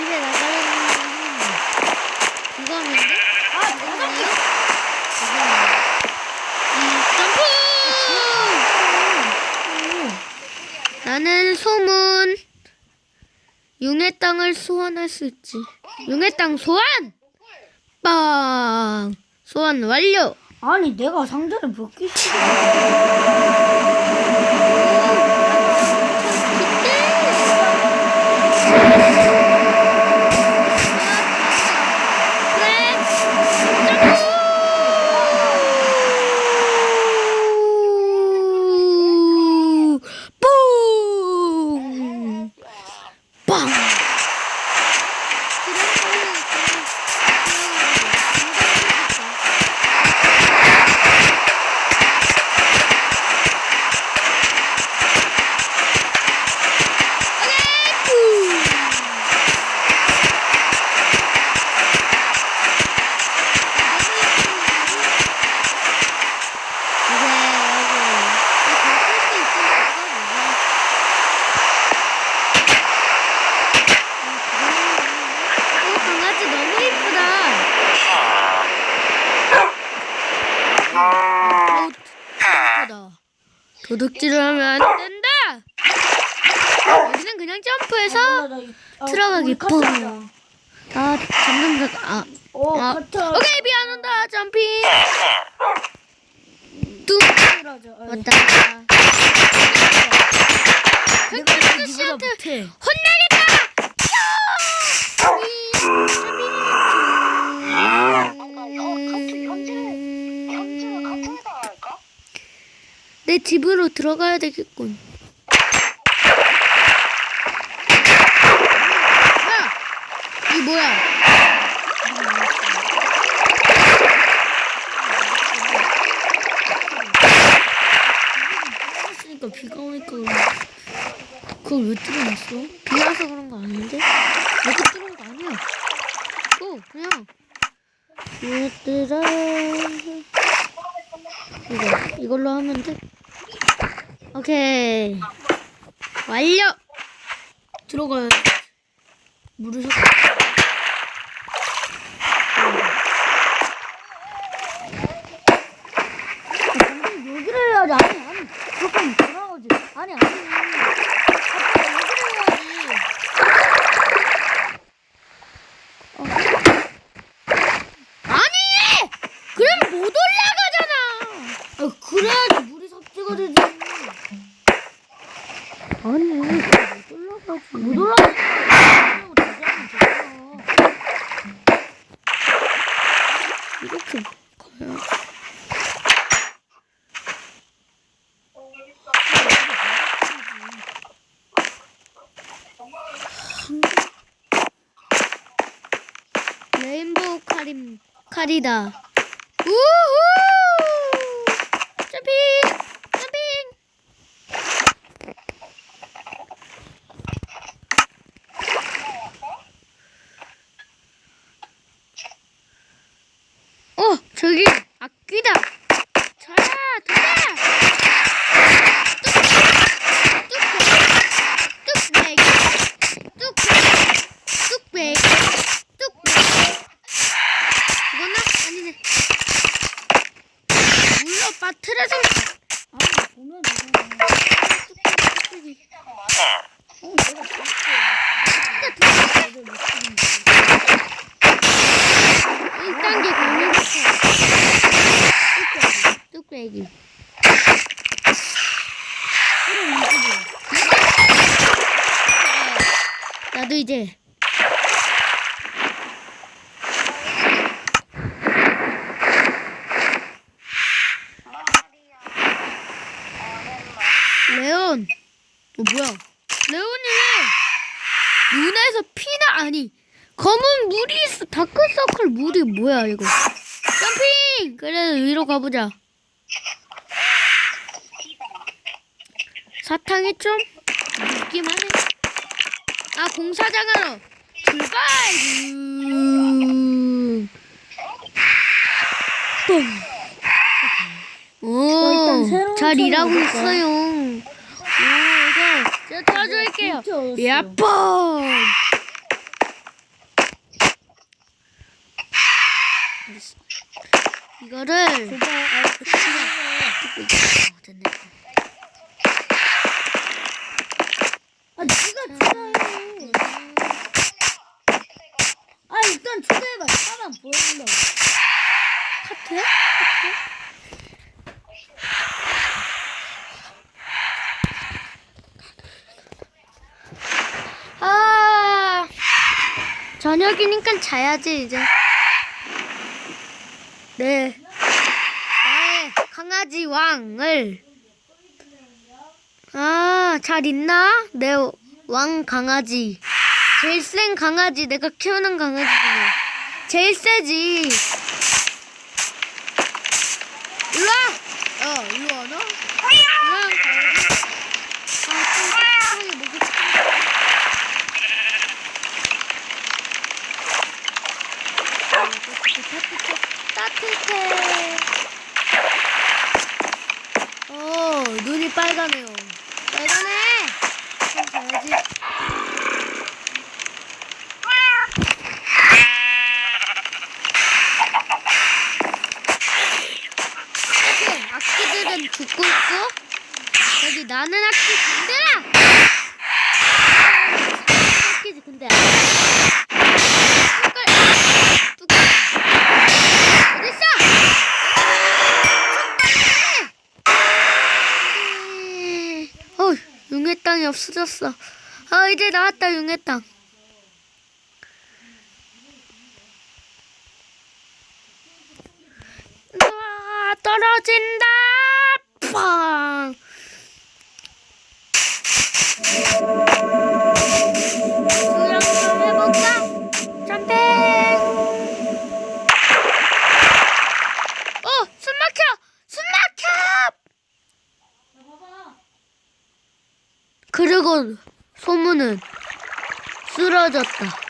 집에 나가는 그거는데? 아, 자전거. 점프! 나는 소문. 융의 땅을 소환할 수 있지. 융의 땅 소환! 빵! 소환 완료! 아니, 내가 상자를 몇 개씩. 도둑질을 하면 안 된다. 여기는 그냥 점프해서 들어가기 뿡. 아더 아. 어, 아. 오케이 비 안 온다 점핑. 뚱 맞아. 왔다. 내가 팽팽 이거보다 씨한테 못해. 혼나겠다. 내 집으로 들어가야 되겠군. 야, 이 뭐야? 했으니까 비가 오니까. 그걸 왜 뚫어놨어? 비 와서 그런 거 아닌데? 내가 뚫은 거 아니야. 또 그냥 얘들아 이거 이걸로 하면 돼. 오케이 완료. 들어가야 물을 섞어. 방금 여기를 해야지. 아니, 아니. 그렇게 하면 돌아가지. 아니, 아니. 아빠 여기를 해야지. 아니 그럼 못 올라가잖아. 아, 그래야지 물이 섭취가 되지. 아니 못 올라가지. 못 올라가지. 이렇게. 레인보우 칼임 칼이다. 우후! 점핑! 점핑! 어, 저기 악귀다. 자야, 도야. 뚝배기, 뚝배기, 뚝배기, 뚝배기. 이거나 아니네. 물로 빠트려서 아니, 보면 되잖아. 뚝배기, 뚝배기. 어, 내가 볼게. 1단계 공유부터. 그럼 이거지. 나도 이제. 레온. 어 뭐야? 레온이 왜 눈에서 피나? 아니 검은 물이 있어 다크서클 물이 뭐야 이거? 점핑! 그래 위로 가보자 사탕이 좀 묻기만 해. 아 공사장으로 출발! 똥. 오, 잘 일하고 있어요. 오, 이거 제가 타줄게요. 예뻐. 이거를 어, 됐네. 아, 네가 추가해. 아, 일단 추가해봐. 차만 보여준다고. 카트야? 아 저녁이니까 자야지 이제. 네. 강아지 왕을 아 잘 있나? 내 왕 강아지 제일 센 강아지 내가 키우는 강아지 중에 제일 세지. 일로 와! 어, 일로 와, 너? 그냥 가야지. 아, 좀 따뜻하게 목이 따뜻해. 어, 눈이 빨가네요. 빨가네! 좀 자야지. 이렇게 악기들은 죽고 있고 여기 나는 악기 군대라 악기지 근데 뚜껑 뚜껑 어딨어 어 융의 땅이 없어졌어 아 이제 나왔다 융의 땅 아, 떨어진다. 팡. 그리고 소문은 쓰러졌다.